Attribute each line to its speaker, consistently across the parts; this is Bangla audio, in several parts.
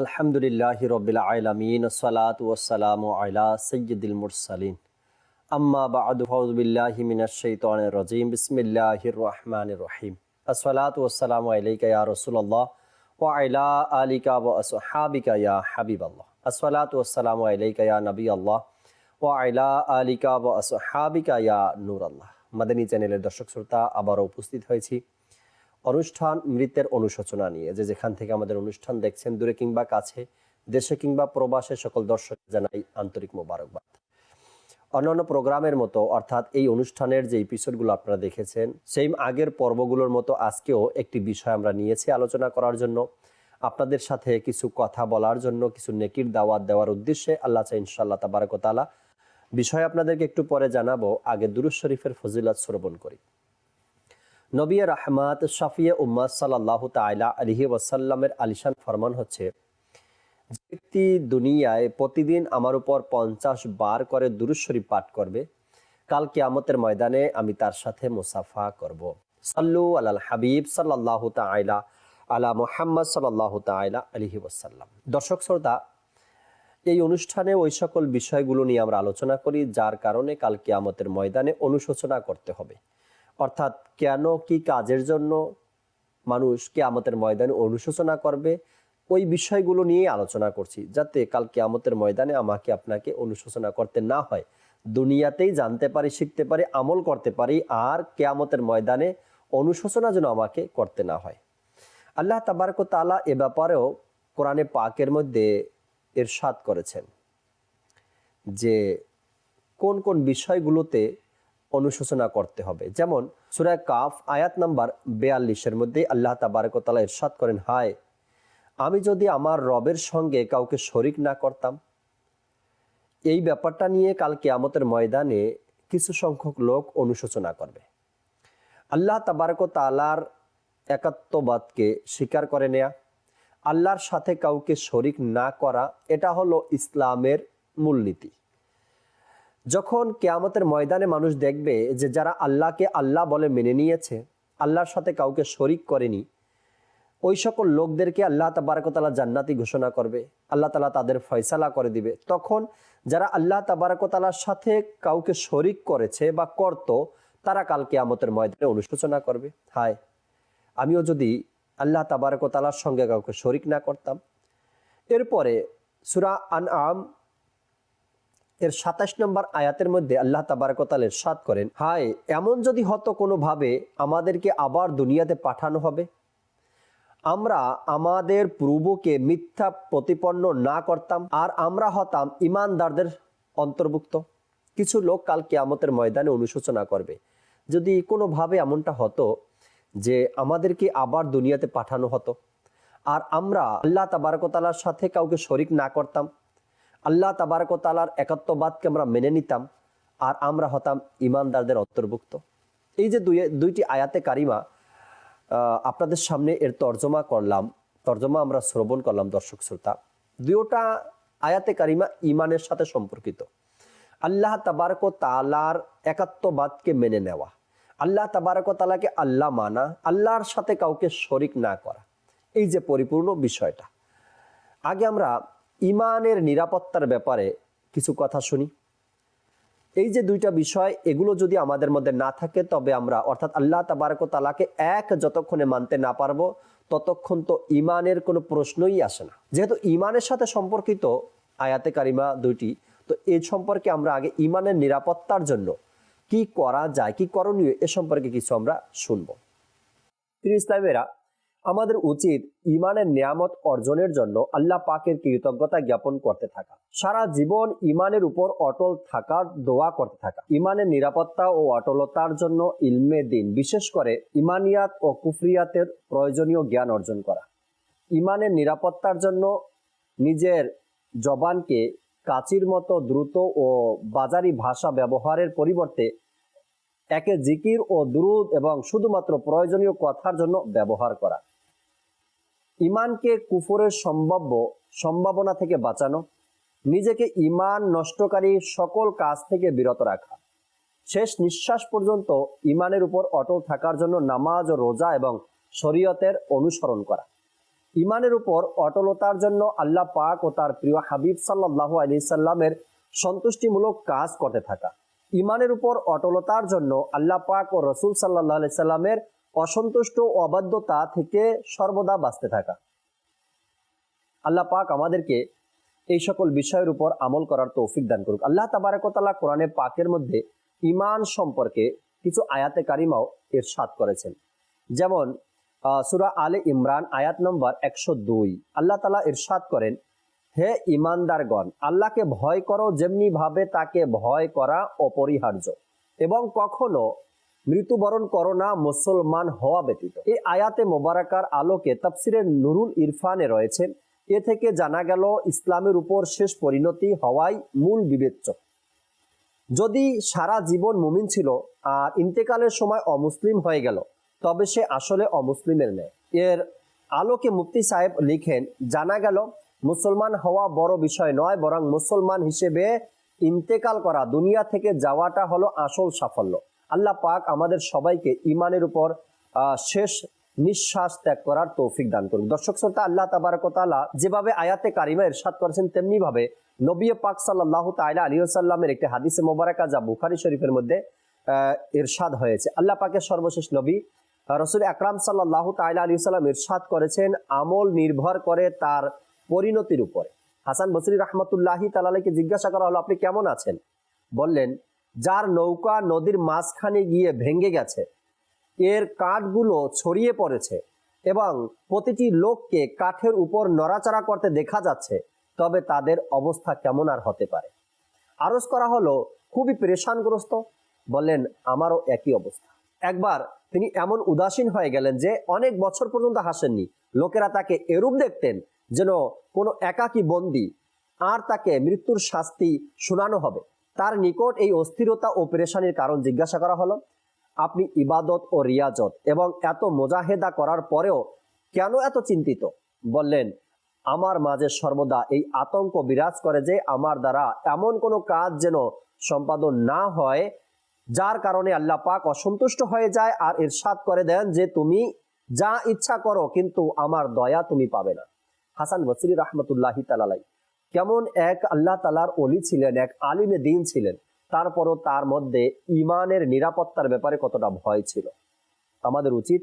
Speaker 1: আলহামদুলিল্লাহ রবিল আলমিন সালাত ওসালাম আলা সৈয়দুল মুরসালিন। আম্মা বাদ ফৌজবিল্লাহি মিনাশাইতানির রাজিম, বিসমিল্লাহির রহমানির রহিম। আসসালাতু ওয়াসসালামু আলাইকা ইয়া রাসূলুল্লাহ, ওয়া আলা আলিকা ওয়া আসহাবিকা ইয়া হাবিবাল্লাহ। আসসালাতু ওয়াসসালামু আলাইকা ইয়া নবী আল্লাহ ওয়া আলা আলিকা ওয়া আসহাবিকা ইয়া নূরাল্লাহ। মাদানী চ্যানেলের দর্শক শ্রোতা আবারও উপস্থিত হয়েছি। অনুষ্ঠান, মৃতের অনুশোচনা নিয়ে। যে যেখান থেকে আমাদের অনুষ্ঠান দেখছেন, দূরে কিংবা কাছে, দেশে কিংবা প্রবাসে, সকল দর্শক জানাই আন্তরিক মোবারকবাদ। অন্যান্য প্রোগ্রামের মতো, অর্থাৎ এই অনুষ্ঠানের যে এপিসোডগুলো আপনারা দেখেছেন সেই আগের পর্বগুলোর মতো আজকেও একটি বিষয় আমরা নিয়েছি আলোচনা করার জন্য। আপনাদের সাথে কিছু কথা বলার জন্য, কিছু নেকির দাওয়াত দেওয়ার উদ্দেশ্যে আল্লাহ চাই ইনশাল্লাহ তাবারকতালা বিষয় আপনাদেরকে একটু পরে জানাব। আগে দুরুজ শরীফের ফজিলত শ্রবণ করি। নবী রাহমাত শাফিয়া উম্মাদ সাল্লাহ তাইলা আলহি ওয়াসাল্লামের আলিশান ফরমান হচ্ছে ব্যক্তি দুনিয়ায় প্রতিদিন আমার উপর পঞ্চাশ বার করে দুরুজ শরীফ পাঠ করবে, কাল কিয়ামতের ময়দানে আমি তার সাথে মুসাফা করব। সাল্লু আলাল হাবিব সাল্লাহ তাইলা আলা মোহাম্মদ সাল্লাহ তাইলা আলহি ওয়াসাল্লাম। দর্শক শ্রোতা, এই অনুষ্ঠানে ওই সকল বিষয়গুলো নিয়ে আমরা আলোচনা করি, যার কারণে কাল কিয়ামতের ময়দানে অনুশোচনা করতে হবে। অর্থাৎ কেন কি কাজের জন্য মানুষ কেয়ামতের ময়দানে অনুশোচনা করবে, ওই বিষয়গুলো নিয়ে আলোচনা করছি, যাতে কাল কেয়ামতের ময়দানে আমাকে আপনাকে অনুশোচনা করতে না হয়। দুনিয়াতেই জানতে পারি, শিখতে পারি, আমল করতে পারি, আর কেয়ামতের ময়দানে অনুশোচনা যেন আমাকে করতে না হয়। আল্লাহ তাবারক তালা এ ব্যাপারেও কোরআনে পাকের মধ্যে এর এরশাদ করেছেন যে কোন কোন বিষয়গুলোতে অনুশোচনা করতে হবে। যেমন সুরায় কাফ আয়াত নাম্বার বেয়াল্লিশের মধ্যে আল্লাহ তাবারকতালা ইরশাদ করেন, হায়, আমি যদি আমার রবের সঙ্গে কাউকে শরিক না করতাম? এই ব্যাপারটা নিয়ে কালকে আমতের ময়দানে কিছু সংখ্যক লোক অনুশোচনা করবে। আল্লাহ তাবারক তালার একাত্মবাদকে স্বীকার করে নেয়া, আল্লাহর সাথে কাউকে শরিক না করা, এটা হলো ইসলামের মূলনীতি। যখন কেয়ামতের ময়দানে মানুষ দেখবে যে যারা আল্লাহকে আল্লাহ বলে মেনে নিয়েছে, আল্লাহর সাথে কাউকে শরিক করেনি, ওই সকল লোকদেরকে আল্লাহ তাবারকতালা জান্নাতি ঘোষণা করবে, আল্লাহ তালা তাদের ফয়সালা করে দিবে। তখন যারা আল্লাহ তাবারকতালার সাথে কাউকে শরিক করেছে বা করত, তারা কাল কেয়ামতের ময়দানে অনুশোচনা করবে। হায়, আমিও যদি আল্লাহ তাবারকতালার সঙ্গে কাউকে শরিক না করতাম। এরপরে সুরা আন আম এর সাতাশ নম্বর আয়াতের মধ্যে আল্লাহ তাবারকতালের সাদ করেন, হায়, এমন যদি হতো কোনোভাবে আমাদেরকে আবার দুনিয়াতে পাঠানো হবে? আমরা আমাদের পূর্বকে মিথ্যা প্রতিপন্ন না করতাম আর আমরা হতাম ইমানদারদের অন্তর্ভুক্ত। কিছু লোক কাল কেয়ামতের ময়দানে অনুশোচনা করবে, যদি কোনোভাবে এমনটা হতো যে আমাদেরকে আবার দুনিয়াতে পাঠানো হতো। আর আমরা আল্লাহ তাবারকতালার সাথে কাউকে শরিক না করতাম আল্লাহ তাবারকতালার একাত্মবাদকে আমরা মেনে নিতাম আর আমরা হতাম ইমানদারদের অন্তর্ভুক্ত। এই যে দুই দুইটি আয়াতে কারিমা আপনাদের সামনে এর তর্জমা করলাম। তর্জমা আমরা শ্রবণ করলাম, দর্শক শ্রোতা। দুইটা আয়াতে কারিমা ইমানের সাথে সম্পর্কিত। আল্লাহ তাবারক তালার একাত্মবাদকে মেনে নেওয়া। আল্লাহ তাবারক তালাকে আল্লাহ মানা, আল্লাহর সাথে কাউকে শরিক না করা। এই যে পরিপূর্ণ বিষয়টা। আগে আমরা ইমানের নিরাপত্তার ব্যাপারে কিছু কথা শুনি। এই যে দুইটা বিষয়, এগুলো যদি আমাদের মধ্যে না থাকে, তবে আমরা অর্থাৎ আল্লাহ তালাকে এক যতক্ষণে মানতে না পারব, ততক্ষণ তো ইমানের কোনো প্রশ্নই আসে না। যেহেতু ইমানের সাথে সম্পর্কিত আয়াতে কারিমা দুইটি, তো এই সম্পর্কে আমরা আগে ইমানের নিরাপত্তার জন্য কি করা যায়, কি করণীয়, এ সম্পর্কে কিছু আমরা শুনব। ইসলামেরা আমাদের উচিত ইমানের নিয়ামত অর্জনের জন্য আল্লাহ পাকের কৃতজ্ঞতা জ্ঞাপন করতে থাকা। সারা জীবন ইমানের উপর অটল থাকার দোয়া করতে থাকা। ইমানের নিরাপত্তা ও অটলতার জন্য ইলমে দিন, বিশেষ করে ইমানিয়াত ও কুফরিয়াতের প্রয়োজনীয় জ্ঞান অর্জন করা। ইমানের নিরাপত্তার জন্য নিজের জবানকে কাচির মতো দ্রুত ও বাজারি ভাষা ব্যবহারের পরিবর্তে একে জিকির ও দ্রুত এবং শুধুমাত্র প্রয়োজনীয় কথার জন্য ব্যবহার করা। ইমানকে কুফরের সম্ভাব্য সম্ভাবনা থেকে বাঁচানো, নিজেকে ইমান নষ্টকারী সকল কাজ থেকে বিরত রাখা। শেষ নিঃশ্বাস পর্যন্ত ইমানের উপর অটল থাকার জন্য নামাজ ও রোজা এবং শরীয়তের অনুসরণ করা। ইমানের উপর অটলতার জন্য আল্লাহ পাক ও তার প্রিয় হাবিব সাল্লাহ আলি সাল্লামের সন্তুষ্টিমূলক কাজ করতে থাকা। ইমানের উপর অটলতার জন্য আল্লাহ পাক ও রসুল সাল্লাহ আলি সাল্লামের অসন্তুষ্ট অবাধ্যতা থেকে সর্বদা বাঁচতে থাকা। আল্লাহ পাক আমাদেরকে এই সকল বিষয়ের উপর আমল করার তৌফিক দান করুক। আল্লাহ তাবারকতালা কোরআনে পাকের মধ্যে ইমান সম্পর্কে কিছু আয়াতে কারিমাও এর সাত করেছেন। যেমন সুরা আলে ইমরান আয়াত নম্বর একশো দুই। আল্লাহ তালা ইরশাদ করেন, হে ইমানদারগণ আল্লাহকে ভয় করো যেমনি ভাবে তাকে ভয় করা অপরিহার্য এবং কখনো মৃত্যুবরণ করো না মুসলমান হওয়া ব্যতীত। এই আয়াতে মোবারকার আলোকে তাফসিরের নুরুল ইরফানে রয়েছে, এ থেকে জানা গেল ইসলামের উপর শেষ পরিণতি হওয়াই মূল বিবেচ্য। যদি সারা জীবন মুমিন ছিল আর ইন্তেকালের সময় অমুসলিম হয়ে গেল, তবে সে আসলে অমুসলিমের নেয় এর আলোকে মুফতি সাহেব লিখেন, জানা গেল মুসলমান হওয়া বড় বিষয় নয়, বরং মুসলমান হিসেবে ইন্তেকাল করা, দুনিয়া থেকে যাওয়াটা হলো আসল সাফল্য। আল্লাহ পাক আমাদের সবাইকে ইমানের উপর শেষ নিঃশ্বাস ত্যাগ করার তৌফিক দান করুন দর্শক শ্রোতা, আল্লাহ তাবারকতালা যেভাবে আয়াতে কারিমা ইরশাদ করেছেন তেমনি ভাবে নবী পাক সাল্লাহ তাইলা আলী সাল্লামের একটি হাদিসে মোবারকা যা বুখারি শরীফের মধ্যে ইরশাদ হয়েছে। আল্লাহ পাকের সর্বশেষ নবী রসুল আকরাম সাল্লাহ তাইলা আলী সাল্লাম ইরশাদ করেছেন আমল নির্ভর করে তার পরিণতির উপরে। হাসান বসরি রহমতুল্লাহি তালাকে জিজ্ঞাসা করা হলো, আপনি কেমন আছেন? বললেন যার নৌকা নদীর মাঝখানে গিয়ে ভেঙে গেছে। এর কাঠগুলো ছড়িয়ে পড়েছে এবং প্রতিটি লোককে কাঠের উপর নড়াচড়া করতে দেখা যাচ্ছে, তবে তাদের অবস্থা কেমন আর হতে পারে? আরজ করা হলো, খুবই পরেশানগ্রস্ত। বললেন, আমারও একই অবস্থা। একবার তিনি এমন উদাসীন হয়ে গেলেন যে অনেক বছর পর্যন্ত হাসেননি। লোকেরা তাকে এরূপ দেখতেন যেন কোনো একাকী বন্দি, আর তাকে মৃত্যুর শাস্তি শোনানো হবে। তার নিকট এই অস্থিরতা ও পেরেশানির কারণ জিজ্ঞাসা করা হলো, আপনি ইবাদত ও রিয়াজত এবং এত মোজাহেদা করার পরেও কেন এত চিন্তিত? বললেন, আমার মাঝে সর্বদা এই আতঙ্ক বিরাজ করে যে আমার দ্বারা এমন কোনো কাজ যেন সম্পাদন না হয়, যার কারণে আল্লাহ পাক অসন্তুষ্ট হয়ে যায় আর ইরশাদ করে দেন যে তুমি যা ইচ্ছা করো, কিন্তু আমার দয়া তুমি পাবে না। হাসান বসির রহমতুল্লাহি তালাই কেমন এক আল্লাহ তালার অলি ছিলেন, এক আলিমে দিন ছিলেন, তারপরও তার মধ্যে ইমানের নিরাপত্তার ব্যাপারে কতটা ভয় ছিল? আমাদের উচিত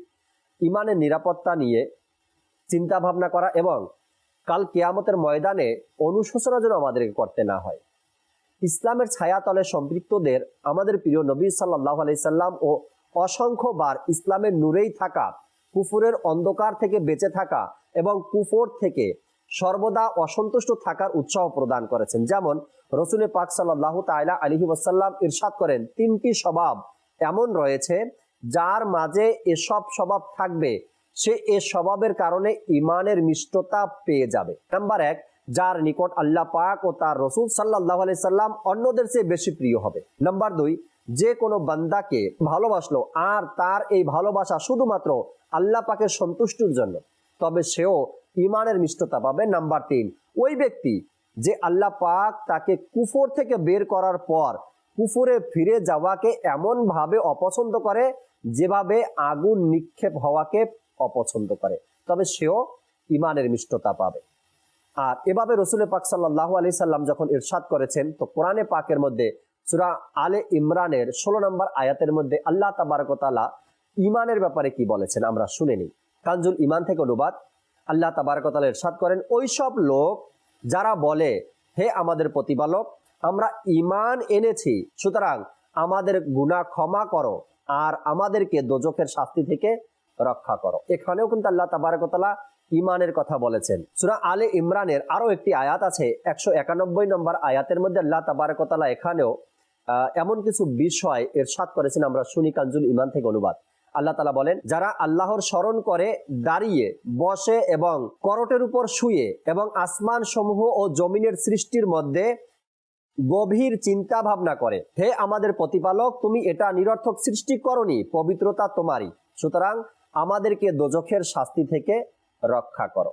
Speaker 1: ইমানের নিরাপত্তা নিয়ে চিন্তা ভাবনা করা এবং কাল কেয়ামতের ময়দানে অনুশোচনা যেন আমাদেরকে করতে না হয়। ইসলামের ছায়াতলে সম্পৃক্তদের আমাদের প্রিয় নবী সাল্লাহ আলাইসাল্লাম ও অসংখ্যবার ইসলামের নূরেই থাকা, কুফুরের অন্ধকার থেকে বেঁচে থাকা এবং কুফর থেকে সর্বদা অসন্তুষ্ট থাকার উৎসাহ প্রদান করেছেন। যেমন রসুল পাক সাল্লাহ তাইলা আলহি ওসাল্লাম ইরশাদ করেন, তিনটি স্বভাব এমন রয়েছে যার মাঝে এসব স্বভাব থাকবে। সে এ স্বভাবের কারণে ইমানের মিষ্টতা পেয়ে যাবে। নাম্বার এক, যার নিকট আল্লাহ পাক ও তার রসুল সাল্লাহ আলি সাল্লাম অন্যদের চেয়ে বেশি প্রিয় হবে। নাম্বার দুই, যে কোনো বান্দাকে ভালোবাসলো আর তার এই ভালোবাসা শুধুমাত্র আল্লাহ পাকের সন্তুষ্টির জন্য, তবে সেও ইমানের মিষ্টতা পাবে, নাম্বার তিন। ওই ব্যক্তি যে আল্লাহ পাক তাকে কুফর থেকে বের করার পর কুফরে ফিরে যাওয়াকে এমন ভাবে অপছন্দ করে যেভাবে আগুন নিক্ষেপ হওয়াকে অপছন্দ করে। তবে সেও ইমানের মিষ্টতা পাবে। আর এভাবে রসুল পাক সাল্লাহ আলি সাল্লাম যখন ইরশাদ করেছেন, তো কোরআনে পাকের মধ্যে সুরা আলে ইমরানের ষোলো নম্বর আয়াতের মধ্যে আল্লাহ তাবারকতালা ইমানের ব্যাপারে কি বলেছেন আমরা শুনে নিই। কাঞ্জুল ইমান থেকে অনুবাদ আল্লাহ তাবারকতালা ইরশাদ করেন ওই সব লোক যারা বলে, হে আমাদের প্রতিপালক, আমরা ইমান এনেছি, সুতরাং আমাদের গুণা ক্ষমা করো আর আমাদেরকে দোজখের শাস্তি থেকে রক্ষা করো। এখানেও কিন্তু আল্লাহ তাবারকতালা ইমানের কথা বলেছেন। সুরা আলে ইমরানের আরও একটি আয়াত আছে, একশো একানব্বই নম্বর আয়াতের মধ্যে আল্লাহ তাবারকতালা এখানেও এমন কিছু বিষয় এর সাত করেছেন, আমরা শুনি কাঞ্জুল ইমান থেকে অনুবাদ। আল্লাহ তালা বলেন, যারা আল্লাহর স্মরণ করে দাঁড়িয়ে, বসে এবং করটের উপর শুয়ে এবং আসমান সমূহ ও জমিনের সৃষ্টির মধ্যে গভীর চিন্তা ভাবনা করে, হে আমাদের প্রতিপালক, তুমি এটা নিরর্থক সৃষ্টি করনি, পবিত্রতা তোমারই। সুতরাং আমাদেরকে দোজখের শাস্তি থেকে রক্ষা করো।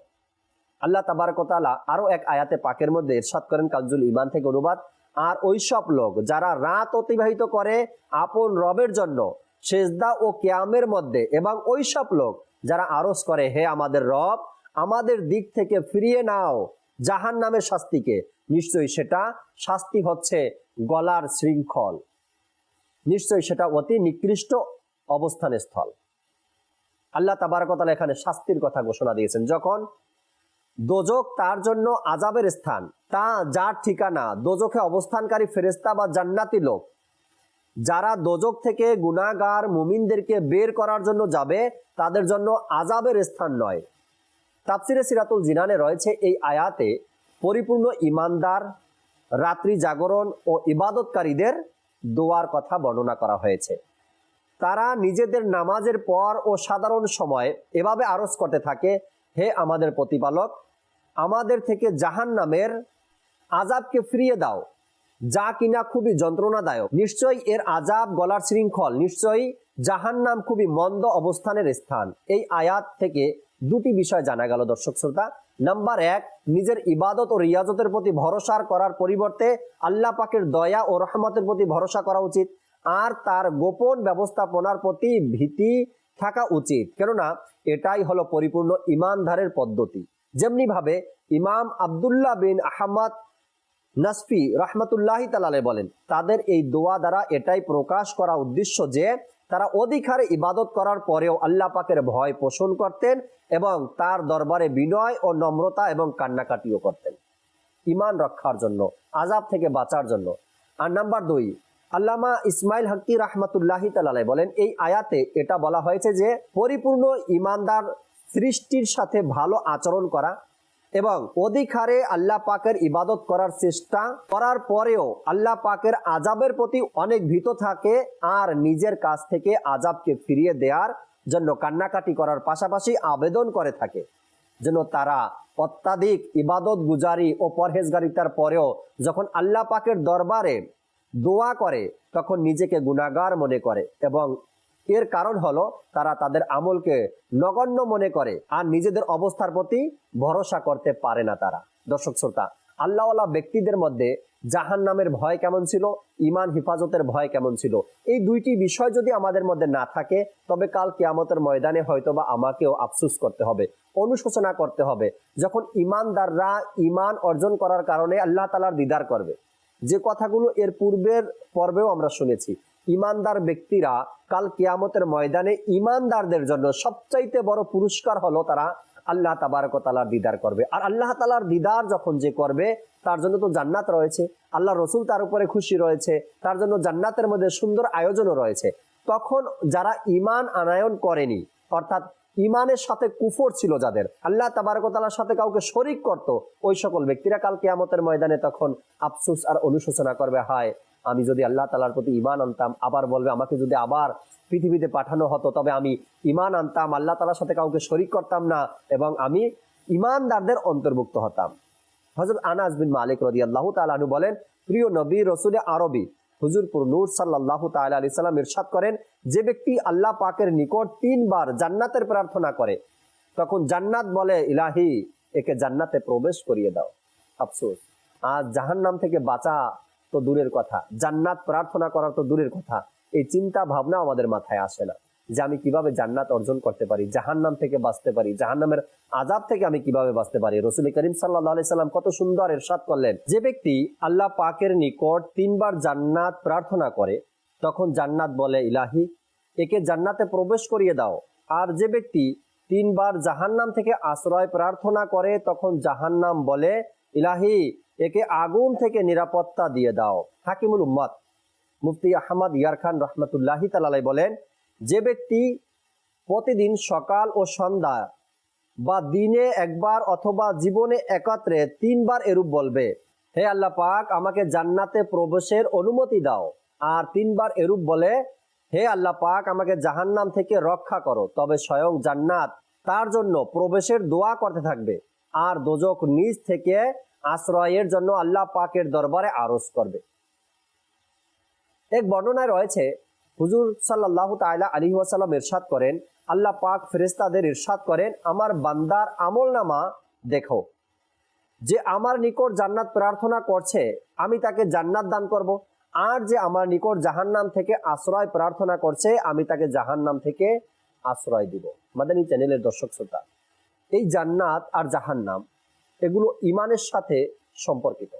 Speaker 1: আল্লাহ তাবারকতালা আরও এক আয়াতে পাকের মধ্যে ইরশাদ করেন কাজুল ইমান থেকে অনুবাদ, আর ওইসব লোক যারা রাত অতিবাহিত করে আপন রবের জন্য সেজদা ও কেয়ামের মধ্যে এবং ওইসব লোক যারা আরস করে, হে আমাদের রব, আমাদের দিক থেকে ফিরিয়ে নাও জাহান নামের শাস্তিকে। নিশ্চয়ই সেটা শাস্তি হচ্ছে গলার শৃঙ্খল। নিশ্চয়ই সেটা অতি নিকৃষ্ট অবস্থানের স্থল আল্লাহ তাবারকতালা এখানে শাস্তির কথা ঘোষণা দিয়েছেন। যখন দোজক তার জন্য আজাবের স্থান, তা যার ঠিকানা দোজখে অবস্থানকারী ফেরেস্তা বা জান্নাতি লোক যারা দোজক থেকে গুনাগার মুমিনদেরকে বের করার জন্য যাবে, তাদের জন্য আজাবের স্থান নয়। তাফসিরে সিরাতুল জিনানে রয়েছে এই আয়াতে পরিপূর্ণ ইমানদার, রাত্রি জাগরণ ও ইবাদতকারীদের দোয়ার কথা বর্ণনা করা হয়েছে। তারা নিজেদের নামাজের পর ও সাধারণ সময় এভাবে আরজ করতে থাকে, হে আমাদের প্রতিপালক, আমাদের থেকে জাহান নামের আজাবকে ফিরিয়ে দাও। যা কিনা খুবই যন্ত্রণাদায়ক। নিশ্চয়ই এর আজাব, গলার শৃঙ্খল, নিশ্চয়ই জাহান্নাম খুবই মন্দ অবস্থানের স্থান। এই আয়াত থেকে দুটি বিষয় জানা গেল, দর্শক শ্রোতা। নাম্বার এক, নিজের ইবাদত ও রিয়াজতের প্রতি ভরসা করার পরিবর্তে আল্লাহ পাকের দয়া ও রহমতের প্রতি ভরসা করা উচিত। আর তার গোপন ব্যবস্থাপনার প্রতি ভীতি থাকা উচিত। কেননা, এটাই হলো পরিপূর্ণ ইমানধারের পদ্ধতি। যেমনি ভাবে ইমাম আবদুল্লাহ বিন আহমদ নাসফি রহমতুল্লাহ তালালে বলেন, তাদের এই দোয়া দ্বারা এটাই প্রকাশ করা উদ্দেশ্য যে, তারা অধিকারে ইবাদত করার পরেও আল্লাহ পাকের ভয় পোষণ করতেন এবং তার দরবারে বিনয় ও নম্রতা এবং কান্নাকাটিও করতেন। ইমান রক্ষার জন্য আজাব থেকে বাঁচার জন্য। আর নাম্বার দুই, আল্লামা ইসমাইল হকি রহমতুল্লাহ তালাই বলেন, এই আয়াতে এটা বলা হয়েছে যে, পরিপূর্ণ ইমানদার সৃষ্টির সাথে ভালো আচরণ করা এবং অধিকারে আল্লাহ পাকের ইবাদত করার চেষ্টা করার পরেও আল্লাহ পাকের আজাবের প্রতি অনেক ভীত থাকে আর নিজের কাছ থেকে আজাবকে ফিরিয়ে দেওয়ার জন্য কান্নাকাটি করার পাশাপাশি আবেদন করে থাকে, যেন তারা অত্যাধিক ইবাদত গুজারি ও পরহেজগারিতার পরেও যখন আল্লাহ পাকের দরবারে দোয়া করে, তখন নিজেকে গুণাগার মনে করে এবং এর কারণ হলো তারা তাদের আমলকে নগণ্য মনে করে আর নিজেদের অবস্থার প্রতি ভরসা করতে পারে না তারা। দর্শক শ্রোতা, আল্লাহওয়ালা ব্যক্তিদের মধ্যে জাহান নামের ভয় কেমন ছিল ইমান হিফাজতের ভয় কেমন ছিল, এই দুইটি বিষয় যদি আমাদের মধ্যে না থাকে, তবে কাল কেয়ামতের ময়দানে হয়তোবা আমাকেও আফসুস করতে হবে, অনুশোচনা করতে হবে। যখন ইমানদাররা ইমান অর্জন করার কারণে আল্লাহ তালার দিদার করবে। যে কথাগুলো এর পূর্বের পর্বেও আমরা শুনেছি ইমানদার ব্যক্তিরা কাল কিয়ামতের ময়দানে ইমানদারদের জন্য সবচাইতে বড় পুরস্কার হলো তারা আল্লাহ তাবারকতালার দিদার করবে। আর আল্লাহ তালার দিদার যখন যে করবে, তার জন্য তো জান্নাত রয়েছে। আল্লাহ রসুল তার উপরে খুশি রয়েছে, তার জন্য জান্নাতের মধ্যে সুন্দর আয়োজনও রয়েছে। তখন যারা ইমান আনায়ন করেনি, অর্থাৎ ইমানের সাথে কুফর ছিল যাদের, আল্লাহ তাবারকতালার সাথে কাউকে শরিক করত, ওই সকল ব্যক্তিরা কাল কেয়ামতের ময়দানে তখন আফসুস আর অনুশোচনা করবে, হায় আমি যদি আল্লাহ তালার প্রতি ইমান আনতাম, আবার বলবে, আমাকে যদি আবার পৃথিবীতে পাঠানো হতো, তবে আমি ইমান আনতাম, আল্লাহ তালার সাথে কাউকে শরিক করতাম না। এবং আমি ইমানদারদের অন্তর্ভুক্ত হতাম। হজরত আনাস বিন মালিক রদি আল্লাহ তালু বলেন, প্রিয় নবী রসুল আরবি হুজুরপুর নূর সাল্লাহ তাল আলি সাল্লাম ইরশাদ করেন, যে ব্যক্তি আল্লাহ পাকের নিকট তিনবার জান্নাতের প্রার্থনা করে, তখন জান্নাত বলে, ইলাহি, একে জান্নাতে প্রবেশ করিয়ে দাও। আফসোস। আজ জাহান নাম থেকে বাঁচা তো দূরের কথা। জান্নাত প্রার্থনা করার তো দূরের কথা। এই চিন্তা ভাবনা আমাদের মাথায় আসে না যে আমি কীভাবে জান্নাত অর্জন করতে পারি জাহান নাম থেকে বাঁচতে পারি জাহান নামের আজাব থেকে আমি কীভাবে বাঁচতে পারি। রসুল করিম সাল্লাহ সাল্লাম কত সুন্দর এরশাদ করলেন। যে ব্যক্তি আল্লাহ পাকের নিকট তিনবার জান্নাত প্রার্থনা করে, তখন জান্নাত বলে, ইলাহি, একে জান্নাতে প্রবেশ করিয়ে দাও। আর যে ব্যক্তি তিনবার জাহান্নাম থেকে আশ্রয় প্রার্থনা করে, তখন জাহান্নাম বলে, ইলাহি একে আগুন থেকে নিরাপত্তা দিয়ে দাও। হাকিমুল উম্মত মুফতি আহমদ ইয়ার খান রহমতুল্লাহি তালাই বলেন, যে ব্যক্তি প্রতিদিন সকাল ও সন্ধ্যা বা দিনে একবার অথবা জীবনে একত্রে তিনবার এরূপ বলবে, হে আল্লাহ পাক, আমাকে জান্নাতে প্রবেশের অনুমতি দাও। আর তিনবার এরূপ বলে, হে আল্লাহ পাক, আমাকে জাহান্নাম থেকে রক্ষা করো। তবে স্বয়ং জান্নাত তার জন্য প্রবেশের দোয়া করতে থাকবে। আর দোজক নিজ থেকে আশ্রয়ের জন্য আল্লাহ পাকের দরবারে আরজ করবে। এক বর্ণনায় রয়েছে, হুজুর সাল্লাহ তাইলা আলী ওয়াসাল্লাম ইরশাদ করেন, আল্লাহ পাক ফেরেস্তাদের ইরশাদ করেন, আমার বান্দার আমল নামা দেখো। যে আমার নিকট জান্নাত প্রার্থনা করছে, আমি তাকে জান্নাত দান করব। আর যে আমার নিকট জাহান্নাম থেকে আশ্রয় প্রার্থনা করছে, আমি তাকে জাহান্নাম থেকে আশ্রয় দিব। মাদানী চ্যানেলের দর্শক শ্রোতা, এই জান্নাত আর জাহান্নাম এগুলো ইমানের সাথে সম্পর্কিত।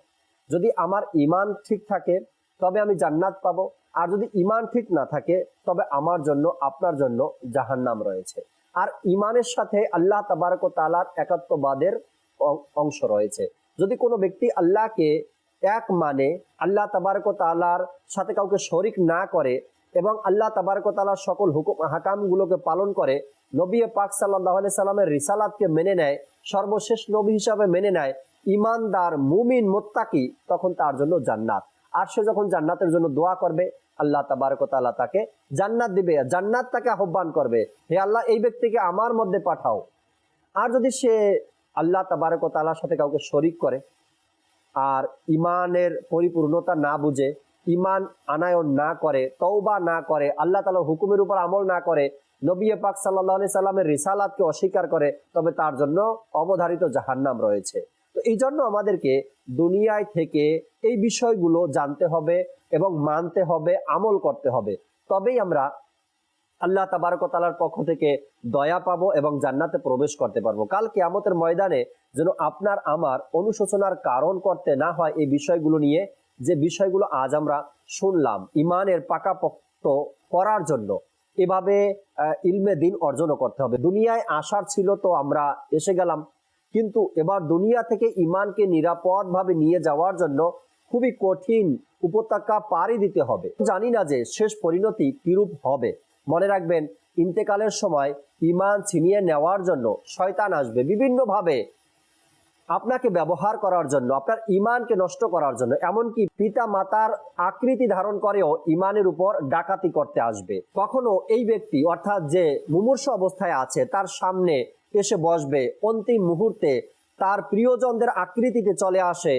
Speaker 1: যদি আমার ইমান ঠিক থাকে, তবে আমি জান্নাত পাবো। আর যদি ইমান ঠিক না থাকে, তবে আমার জন্য, আপনার জন্য জাহান্নাম রয়েছে। আর ইমানের সাথে আল্লাহ তাবারক তালার একাত্মবাদের অংশ রয়েছে। যদি কোনো ব্যক্তি আল্লাহকে এক মানে আল্লাহ তাবারক তালার সাথে কাউকে শরিক না করে এবং আল্লাহ তাবারক তালার সকল হুকুম, হাকামগুলোকে পালন করে, নবী পাক সাল্লাহ সাল্লামের রিসালাতকে মেনে নেয় সর্বশেষ নবী হিসাবে মেনে নেয় ইমানদার মুমিন মোত্তাকি, তখন তার জন্য জান্নাত। আর সে যখন জান্নাতের জন্য দোয়া করবে, আল্লাহ তাবারক তাআলা তাকে জান্নাত দিবে। জান্নাত তাকে আহ্বান করবে, হে আল্লাহ, এই ব্যক্তিকে আমার মধ্যে পাঠাও। আর যদি সে আল্লাহ তাবারক তাআলার সাথে কাউকে শরিক করে, আর ইমানের পরিপূর্ণতা না বুঝে, ইমান আনায়ন না করে, তওবা না করে, আল্লাহ তাআলার হুকুমের উপর আমল না করে নবী পাক সাল্লাহ সাল্লামের রিসালাতকে অস্বীকার করে, তবে তার জন্য অবধারিত জাহান্নাম রয়েছে। তো এই জন্য আমাদেরকে দুনিয়ায় থেকে এই বিষয়গুলো জানতে হবে এবং মানতে হবে, আমল করতে হবে। তবেই আমরা আল্লাহ তাবারকতালার পক্ষ থেকে দয়া পাবো এবং জান্নাতে প্রবেশ করতে পারব। কাল কেয়ামতের ময়দানে যেন আপনার আমার অনুশোচনার কারণ করতে না হয় এই বিষয়গুলো নিয়ে, যে বিষয়গুলো আজ আমরা শুনলাম, ইমানের পাকাপোক্ত করার জন্য। এভাবে ইলমে দিন অর্জনও করতে হবে। দুনিয়ায় আসার ছিল তো আমরা এসে গেলাম। কিন্তু এবার দুনিয়া থেকে ইমানকে নিরাপদভাবে নিয়ে যাওয়ার জন্য খুবই কঠিন উপত্যকা পাড়ি দিতে হবে। জানি না যে শেষ পরিণতি কিরূপ হবে। মনে রাখবেন, ইন্তেকালের সময় ইমান ছিনিয়ে নেওয়ার জন্য শয়তান আসবে। বিভিন্নভাবে আপনাকে ব্যবহার করার জন্য, আপনার ইমানকে নষ্ট করার জন্য, এমনকি পিতা মাতার আকৃতি ধারণ করেও ইমানের উপর ডাকাতি করতে আসবে। কখনো এই ব্যক্তি, অর্থাৎ যে মুমূর্ষ অবস্থায় আছে, তার সামনে এসে বসবে, অন্তিম মুহূর্তে তার প্রিয়জনদের আকৃতিতে চলে আসে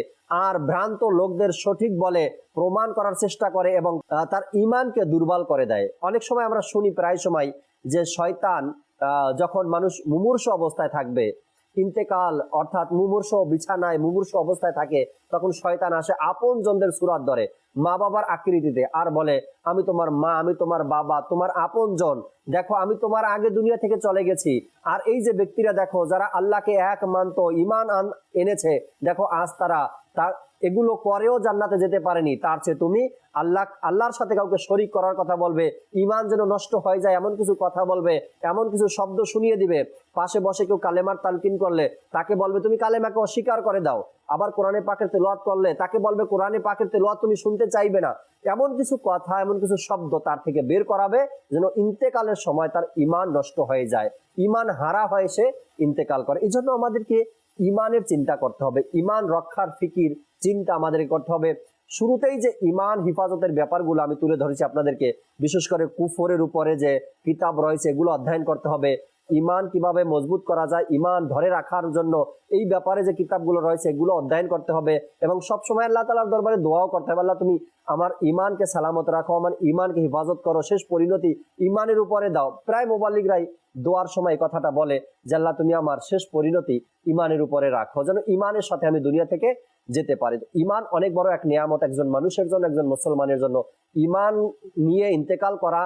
Speaker 1: আর ভ্রান্ত লোকদের সঠিক বলে প্রমাণ করার চেষ্টা করে এবং তার ইমানকে দুর্বল করে দেয়। অনেক সময় আমরা শুনি প্রায় সময় যে শয়তান যখন মানুষ মুমূর্ষ অবস্থায় থাকবে ইন্তেকাল অর্থাৎ মুমূর্ষ বিছানায়, মুমূর্ষ অবস্থায় থাকে, তখন শয়তান আসে আপন জনদের সুরাত ধরে, মা বাবার আকৃতিতে, আর বলে, আমি তোমার মা, আমি তোমার বাবা, তোমার আপন জন দেখো, আমি তোমার আগে দুনিয়া থেকে চলে গেছি। আর এই যে ব্যক্তিরা দেখো, যারা আল্লাহকে এক মানত ইমান এনেছে, দেখো, আজ তার এগুলো করেও জান্নাতে যেতে পারেনি। তার চেয়ে তুমি আল্লাহ, আল্লাহর সাথে কাউকে শরিক করার কথা বলবে ইমান যেন নষ্ট হয়ে যায় এমন কিছু কথা বলবে, এমন কিছু শব্দ শুনিয়ে দিবে, পাশে বসে কেউ কালেমার তালকিন করলে, তাকে বলবে, তুমি কালেমাকে অস্বীকার করে দাও। আবার কোরআনে পাকের তেলোয়াত করলে, তাকে বলবে, কোরআনে পাকের তেলোয়াত তুমি শুনতে চাইবে না। এমন কিছু কথা, এমন কিছু শব্দ তার থেকে বের করাবে, যেন ইন্তেকালের সময় তার ইমান নষ্ট হয়ে যায়। ইমান হারা হয়ে সে ইন্তেকাল করে। এই আমাদেরকে ইমানের চিন্তা করতে হবে। ইমান রক্ষার ফিকির চিন্তা আমাদের করতে হবে। শুরুতেই যে ইমান হিফাজতের ব্যাপারগুলো আমি তুলে ধরেছি আপনাদেরকে, বিশেষ করে কুফরের উপরে যে কিতাব রয়েছে, এগুলো অধ্যয়ন করতে হবে। ইমান কীভাবে মজবুত করা যায়, ইমান ধরে রাখার জন্য এই ব্যাপারে যে কিতাবগুলো রয়েছে, এগুলো অধ্যয়ন করতে হবে এবং সব সময় আল্লাহ তালার দরবারে দোয়াও করতে হবে। আল্লাহ, তুমি আমার ইমানকে সালামত রাখো, আমার ইমানকে হেফাজত করো। শেষ পরিণতি ইমানের উপরে দাও। প্রায় মোবাল্লিকরাই দোয়ার সময় কথাটা বলে যে, আল্লাহ, তুমি আমার শেষ পরিণতি ইমানের উপরে রাখো। যেন ইমানের সাথে আমি দুনিয়া থেকে যেতে পারে। ইমান অনেক বড় এক নিয়ামত একজন মানুষের জন্য, একজন মুসলমানের জন্য। ইমান নিয়ে ইন্তেকাল করা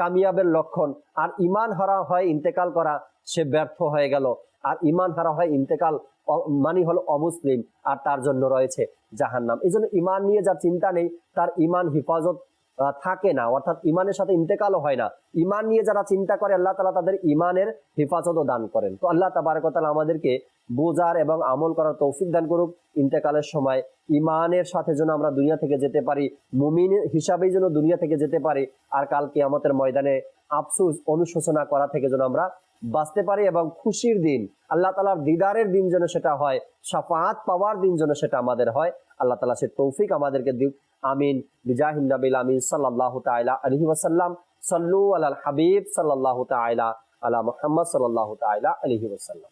Speaker 1: কামিয়াবের লক্ষণ। আর ইমান হারা হয় ইন্তেকাল করা, সে ব্যর্থ হয়ে গেল। আর ইমান হারা হয় ইন্তেকাল মানি হলো অমুসলিম। আর তার জন্য রয়েছে জাহান্নাম। এই জন্য ইমান নিয়ে যার চিন্তা নেই, তার ইমান হিফাজত থাকে না। অর্থাৎ ইমানের সাথে ইন্তেকালও হয় না। ইমান নিয়ে যারা চিন্তা করে, আল্লাহ তালা তাদের ইমানের হেফাজতও দান করেন। তো আল্লাহ তাবারকতাল আমাদেরকে বোঝার এবং আমল করার তৌফিক দান করুক। ইন্তেকালের সময় ইমানের সাথে যেন আমরা দুনিয়া থেকে যেতে পারি, মুমিন হিসাবেই যেন দুনিয়া থেকে যেতে পারি, আর কালকে আমাদের ময়দানে আফসুস অনুশোচনা করা থেকে যেন আমরা বাঁচতে পারি এবং খুশির দিন, আল্লাহ তালার দিদারের দিন যেন সেটা হয় সাফাত পাওয়ার দিন যেন সেটা আমাদের হয়, আল্লাহ তালা সে তৌফিক আমাদেরকে আমিন, বিজাহিন নবিল আমিন সাল্লাহ তাইলা আলহি ওসাল্লাম সাল্লু আল হাবিব সাল্লাহ তাইলা আলা মোহাম্মদ সাল্লাহ তাইলা আলহি ওসাল্লাম